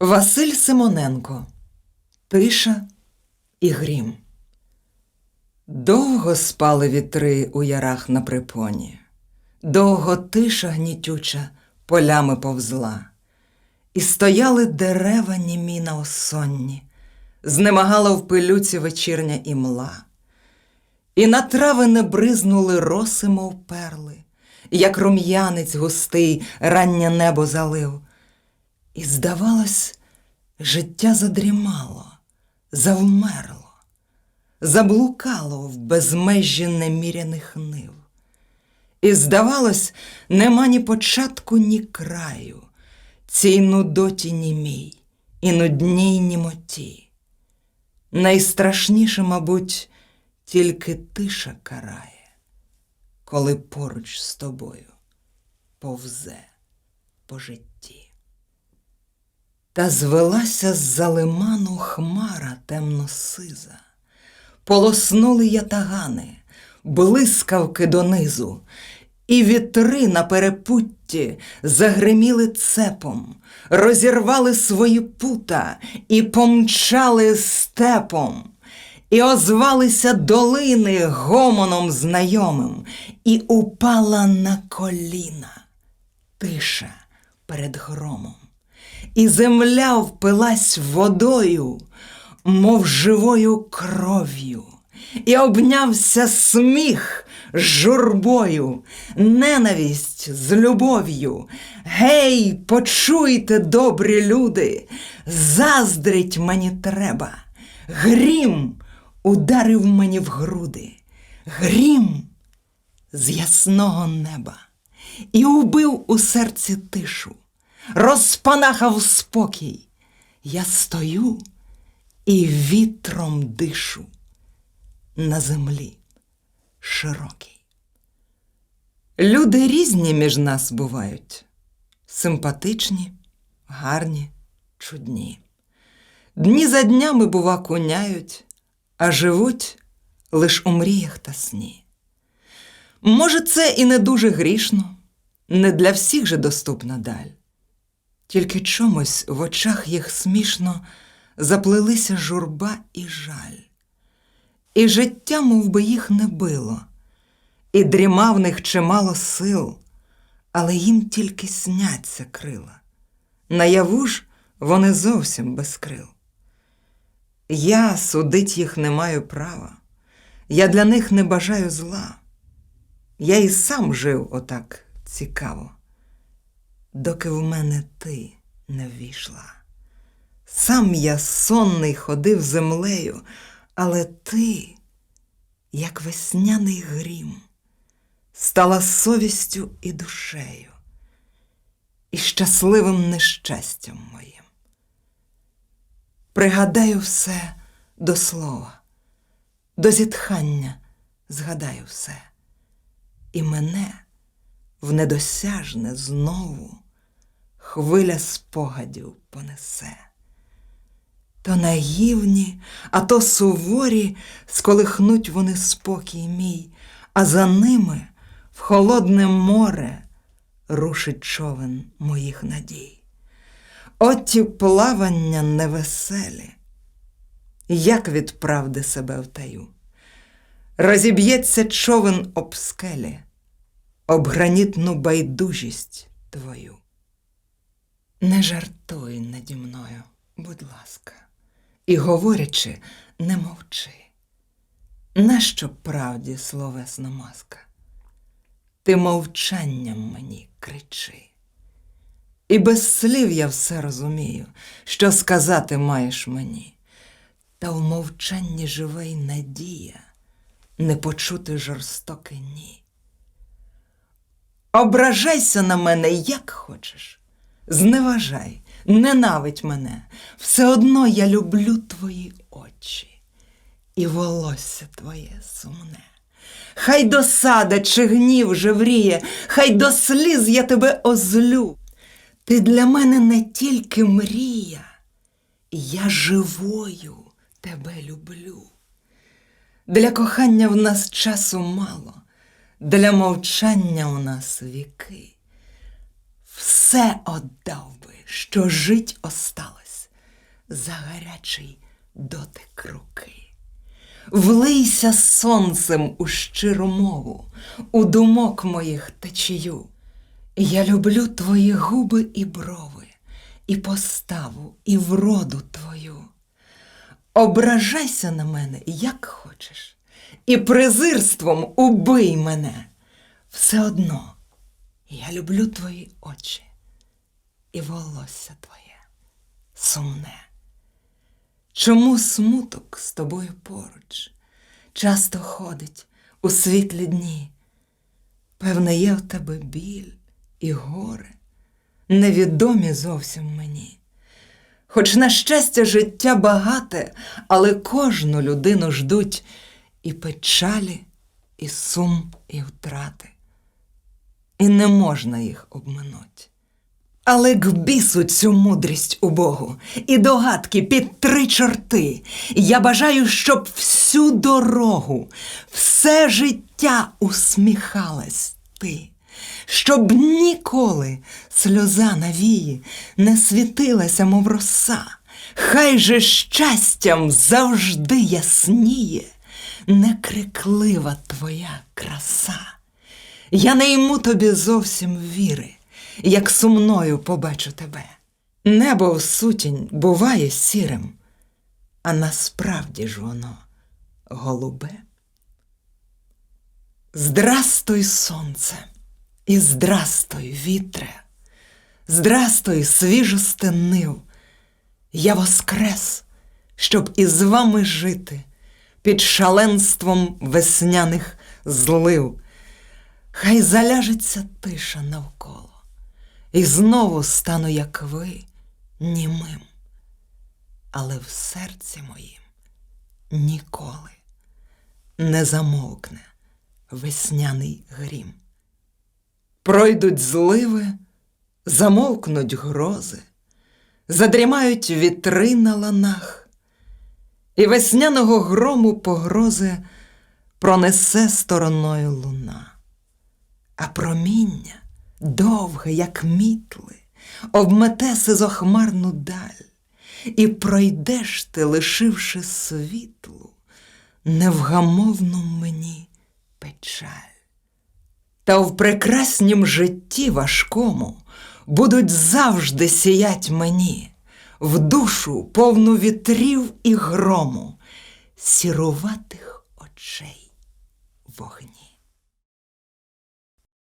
Василь Симоненко. Тиша і грім. Довго спали вітри у ярах на припоні, довго тиша гнітюча полями повзла, і стояли дерева німі на осонні, знемагала в пилюці вечірня імла, і на трави не бризнули роси, мов перли, як рум'янець густий раннє небо залив. І, здавалось, життя задрімало, завмерло, заблукало в безмежі неміряних нив. І, здавалось, нема ні початку, ні краю, цій нудоті німій і нудній німоті. Найстрашніше, мабуть, тільки тиша карає, коли поруч з тобою повзе по житті. Та звелася з-за лиману хмара темно-сиза, полоснули ятагани, блискавки донизу, і вітри на перепутті загриміли цепом, розірвали свої пута і помчали степом, і озвалися долини гомоном знайомим, і упала на коліна. Тиша перед громом і земля впилась водою, мов живою кров'ю, і обнявся сміх журбою, ненависть з любов'ю. Гей, почуйте, добрі люди, заздрить мені треба. Грім ударив мені в груди, грім з ясного неба і убив у серці тишу розпанахав спокій. Я стою і вітром дишу на землі широкій. Люди різні між нас бувають, симпатичні, гарні, чудні. Дні за днями, бува, куняють, а живуть лиш у мріях та сні. Може, це і не дуже грішно, не для всіх же доступна даль. Тільки чомусь в очах їх смішно заплелися журба і жаль, і життя мов би, їх не било, і дріма в них чимало сил, але їм тільки сняться крила. Наяву ж вони зовсім без крил. Я судить їх не маю права, я для них не бажаю зла. Я і сам жив отак цікаво доки в мене ти не ввійшла. Сам я сонний ходив землею, але ти, як весняний грім, стала совістю і душею, і щасливим нещастям моїм. Пригадаю все до слова, до зітхання згадаю все, і мене в недосяжне знову хвиля спогадів понесе. То наївні, а то суворі сколихнуть вони спокій мій, а за ними в холодне море рушить човен моїх надій. Оті плавання невеселі, як від правди себе втаю. Розіб'ється човен об скелі, об гранітну байдужість твою. Не жартуй наді мною, будь ласка, і, говорячи, не мовчи. Нащо правді словесна маска? Ти мовчанням мені кричи. І без слів я все розумію, що сказати маєш мені, та в мовчанні живе й надія не почути жорстоке ні. Ображайся на мене, як хочеш. Зневажай, ненавидь мене, все одно я люблю твої очі і волосся твоє сумне. Хай досада чи гнів жевріє, хай до сліз я тебе озлю. Ти для мене не тільки мрія, я живою тебе люблю. Для кохання в нас часу мало, для мовчання у нас віки все отдав би, що жить осталось. за гарячий дотик руки. Влийся сонцем у щиру мову, у думок моїх течію. Я люблю твої губи і брови, і поставу, і вроду твою. Ображайся на мене, як хочеш, і презирством убий мене. Все одно я люблю твої очі і волосся твоє сумне. Чому смуток з тобою поруч часто ходить у світлі дні? Певне, є в тебе біль і горе, невідомі зовсім мені. Хоч, на щастя, життя багате, але кожну людину ждуть і печалі, і сум, і втрати. І не можна їх обминуть. Але к бісу цю мудрість у Богу і догадки під три чорти. Я бажаю, щоб всю дорогу, все життя усміхалась ти, щоб ніколи сльоза на вії не світилася, мов роса. Хай же щастям завжди ясніє, некриклива твоя краса. Я не йму тобі зовсім віри, як сумною побачу тебе. Небо в сутінь буває сірим, а насправді ж воно голубе. Здрастуй, сонце, і здрастуй, вітре, здрастуй, свіжосте нив. Я воскрес, щоб із вами жити під шаленством весняних злив. Хай заляжеться тиша навколо, і знову стану, як ви, німим, але в серці моїм ніколи не замовкне весняний грім. Пройдуть зливи, замовкнуть грози, задрімають вітри на ланах, і весняного грому погрози пронесе стороною луна а проміння довге, як мітли, обмете сизохмарну даль, і пройдеш ти, лишивши світлу, невгамовну мені печаль. Та в прекраснім житті важкому будуть завжди сіять мені, в душу повну вітрів і грому, сіруватих очей вогні.